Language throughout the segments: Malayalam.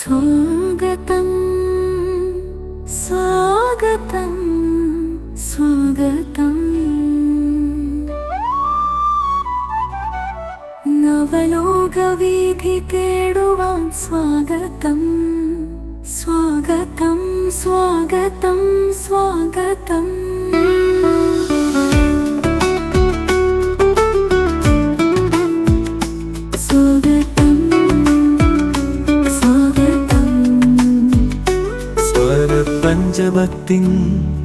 സ്വാഗതം സ്വാഗതം സ്വാഗതം. നവലോകവീതി സ്വാഗതം സ്വാഗതം. പഞ്ചഭക്തിൻ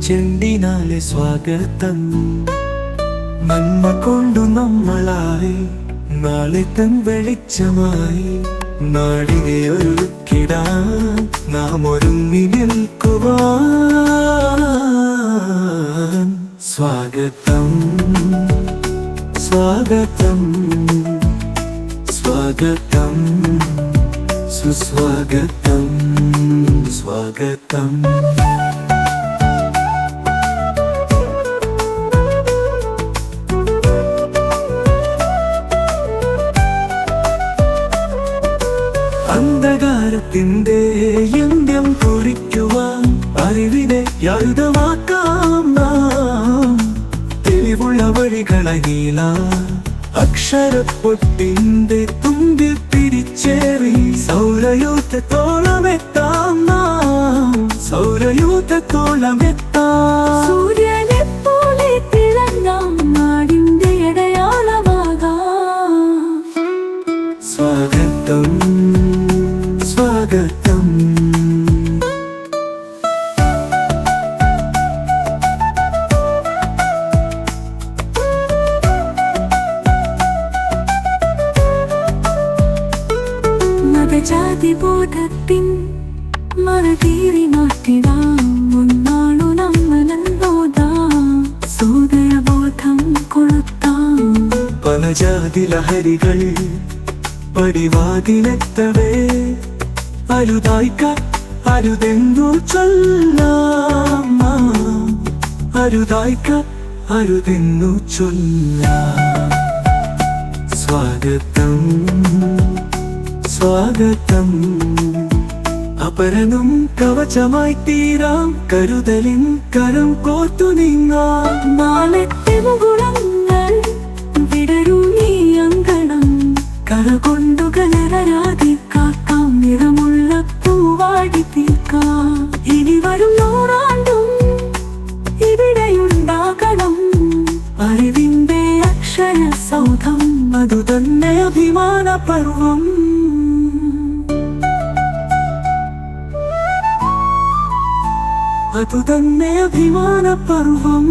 ചെണ്ടിനാലെ സ്വാഗതം നന്മ കൊണ്ടു നമ്മളായി നാളെ തൻ വെളിച്ചമായി നാടിനെ ഒരുക്കിടാൻ നാം ഒരുങ്ങി സ്വാഗതം സ്വാഗതം സ്വാഗതം സുസ്വാഗതം സ്വാഗതം അന്ധകാരത്തിന്റെ യന്ത്യം കുറിക്കുവാൻ അറിവിനെ യായുധമാക്കാം നാം. തെളിവുള്ള വഴികളെ നീള അക്ഷരപ്പൊട്ടിന്റെ തുമ്പിൽ തിരിച്ചേറി സൗരയൂഥത്തോളം മതജാതി ബോധത്തിൻ മാറ്റിടാം. മുന്നാളു നമ്മളെന്തോതാം സൂദരബോധം കൊളുത്താം. പല ജാതി ലഹരികൾ പടിവാതിലെത്തവേ. അരുതായിക്ക അരുതെന്നു ചൊല്ലാം. അരുതായിക്ക അരുതെന്നു ചൊല്ലാം. സ്വാഗതം. സ്വാഗതം. അപരനും കവചമായി തീരാം. കരുതലിൻ കരം കോർത്തു നീങ്ങാം. നാളത്തെ മുകുളങ്ങൾ വിടരും കാക്കാം. നിറമുള്ള പൂവാടി തീർക്കാം. ഇനി വരും നൂറാണ്ടും ഇവിടെയുണ്ടാകണം. അറിവിന്റെ അക്ഷര സൗധം അതു തന്നെ അഭിമാന പർവം അതു തന്നെ അഭിമാന പർവം